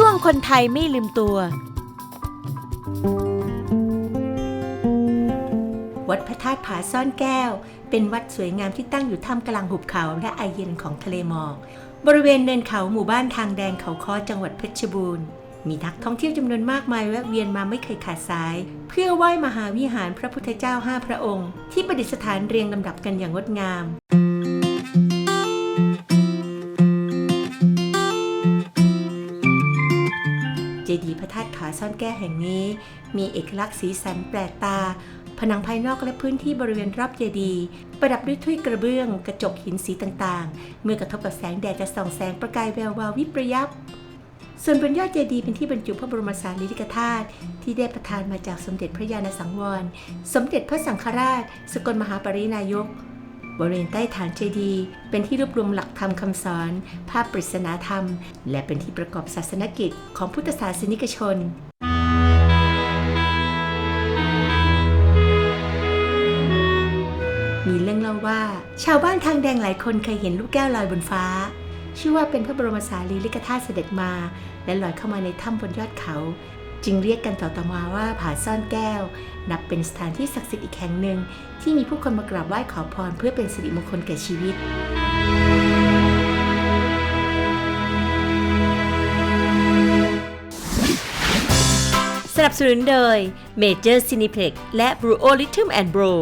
ช่วงคนไทยไม่ลืมตัว วัดพระธาตุผาซ่อนแก้ว เป็นวัดสวยงามที่ตั้งอยู่ท่ามกลางหุบเขาและไอเย็นของทะเลหมอก บริเวณเนินเขาหมู่บ้านทางแดงเขาค้อจังหวัดเพชรบูรณ์ มีนักท่องเที่ยวจำนวนมากมายแวะเวียนมาไม่เคยขาดสาย เพื่อไหว้มหาวิหารพระพุทธเจ้าห้าพระองค์ ที่ประดิษฐานเรียงลำดับกันอย่างงดงาม เจดีย์พระธาตุผาซ่อนแก้แห่งนี้ มีเอกลักษณ์สีสันแปลกตา ผนังภายนอกและพื้นที่บริเวณรอบเจดีย์ประดับด้วยถ้วยกระเบื้อง กระจกหินสีต่างๆ เมื่อกระทบกับแสงแดดจะส่องแสงประกายแวววาววิบระยับส่วนบนยอดเจดีย์เป็นที่บรรจุพระบรมสารีริกธาตุที่ได้ประทานมาจากสมเด็จพระญาณสังวร สมเด็จพระสังฆราช สกลมหาปรินายก บริเวณใต้ฐานเจดีย์เป็นที่รวบรวมหลักธรรมคำสอน ภาพปริศนาธรรม และเป็นที่ประกอบศาสนกิจของพุทธศาสนิกชนมีเรื่องเล่าว่า ชาวบ้านทางแดงหลายคนเคยเห็นลูกแก้วลอยบนฟ้า ชื่อว่าเป็นพระบรมสารีริกธาตุเสด็จมา และลอยเข้ามาในถ้ำบนยอดเขา จึงเรียกกันต่อๆมาว่าผาซ่อนแก้ว นับเป็นสถานที่ศักดิ์สิทธิ์อีกแห่งหนึ่ง ที่มีผู้คนมากราบไหว้ขอพรเพื่อเป็นสิริมงคลแก่ชีวิตสนับสนุนโดย Major Cineplex และ Bro Rhythm and Bro